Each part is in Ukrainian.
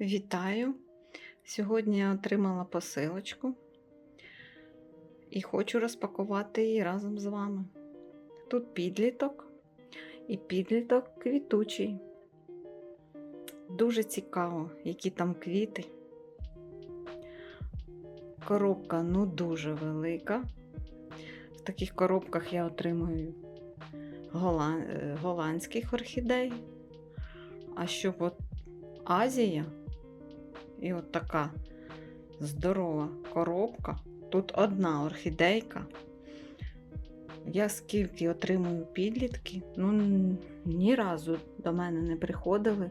Вітаю! Сьогодні я отримала посилочку і хочу розпакувати її разом з вами. Тут підліток і підліток квітучий. Дуже цікаво, які там квіти. Коробка ну дуже велика. В таких коробках я отримую е, голландських орхідей. А щоб от Азія і от така здорова коробка. Тут одна орхідейка. Я скільки отримую підлітки, ну ні разу до мене не приходили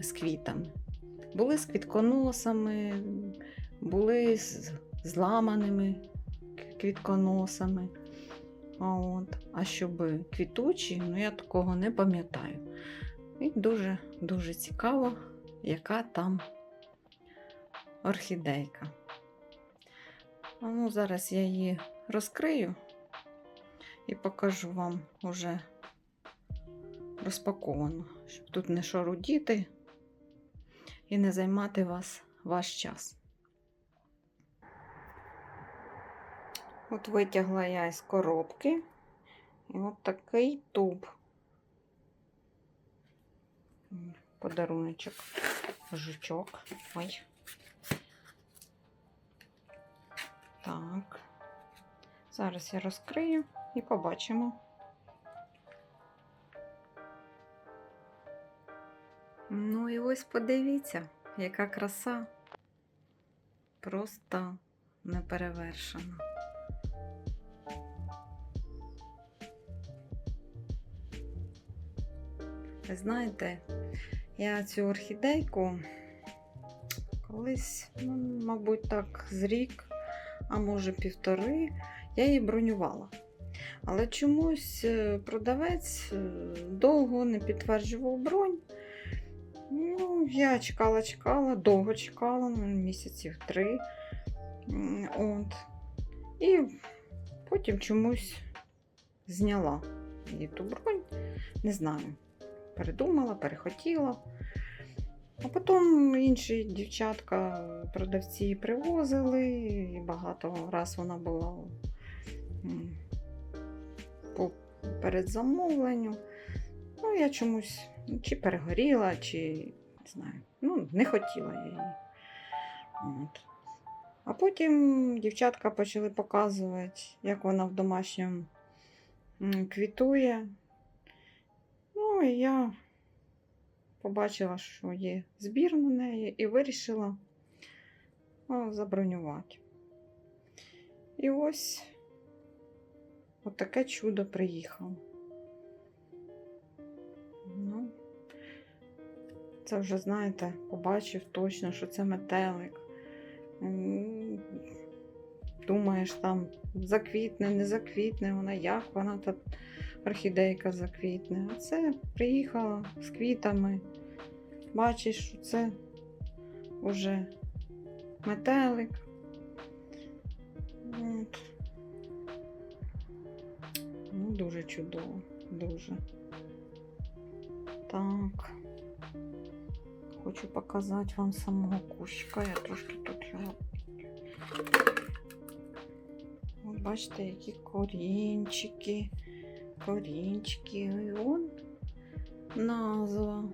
з квітами. Були з квітконосами, були з зламаними квітконосами. А, от. а щоб квітучі, ну я такого не пам'ятаю. І дуже дуже цікаво, яка там орхідейка. Ну, зараз я її розкрию і покажу вам уже розпаковану, щоб тут не шарудіти і не займати вас ваш час. От витягла я із коробки і от такий туб. Подаруночок, жучок. Ой. Так. Зараз я розкрию і побачимо. Ну і ось подивіться, яка краса. Просто неперевершена. Ви знаєте, я цю орхідейку колись, ну, мабуть, так, з рік, а може півтори, я її бронювала. Але чомусь е, продавець е, довго не підтверджував бронь. Ну, я чекала, чекала, довго чекала, ну, місяців три. От. І потім чомусь зняла її ту бронь. Не знаю передумала, перехотіла. А потім інші дівчатка, продавці привозили, і багато раз вона була по передзамовленню. Ну, я чомусь чи перегоріла, чи не знаю, ну, не хотіла я її. От. А потім дівчатка почали показувати, як вона в домашньому квітує. Ну, і я побачила, що є збір на неї, і вирішила ну, забронювати. І ось отаке чудо приїхало. Ну, це вже, знаєте, побачив точно, що це метелик. Думаєш, там заквітне, не заквітне, вона як вона та орхідейка заквітне. А це приїхала з квітами. Бачиш, що це вже метелик. От. Ну, дуже чудово, дуже. Так. Хочу показати вам самого кущика. Я трошки тут його. Бачите, які корінчики корінчики. І он назва.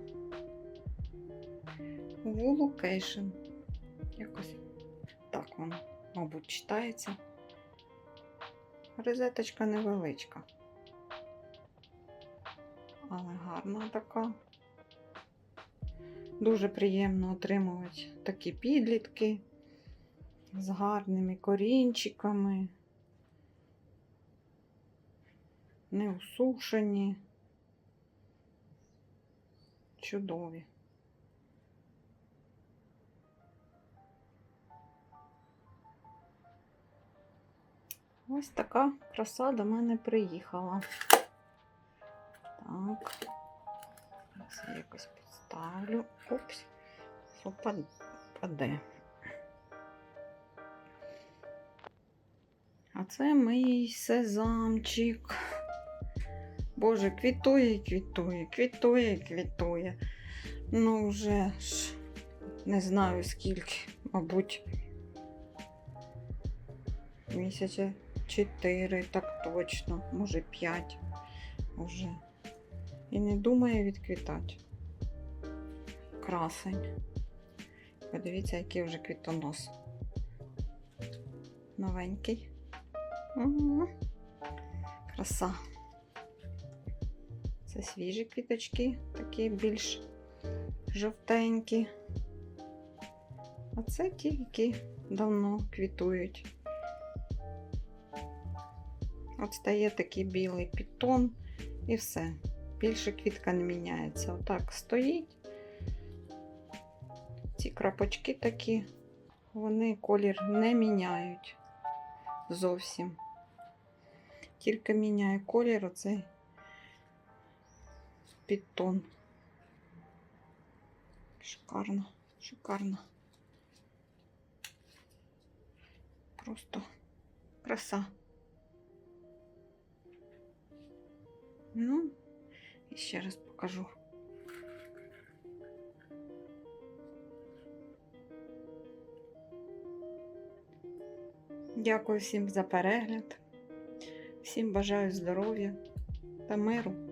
Вулукейшн. Якось так воно, мабуть, читається. Розеточка невеличка. Але гарна така. Дуже приємно отримувати такі підлітки з гарними корінчиками. Не усушені. Чудові. Ось така краса до мене приїхала. Так. Зараз я якось підставлю. Опс, попаде. А це мій сезамчик. Боже, квітує, і квітує, квітує, і квітує. Ну вже ж не знаю скільки, мабуть, місяця 4, так точно, може 5 уже. І не думає відквітати. Красень. Подивіться, який вже квітонос. Новенький. Краса. Це свіжі квіточки, такі більш жовтенькі. А це ті, які давно квітують. От стає такий білий підтон і все. Більше квітка не міняється. Отак стоїть. Ці крапочки такі, вони колір не міняють зовсім. Тільки міняє колір оцей підтон. Шикарно, шикарно. Просто краса. Ну, і ще раз покажу. Дякую всім за перегляд. Всім бажаю здоров'я та миру.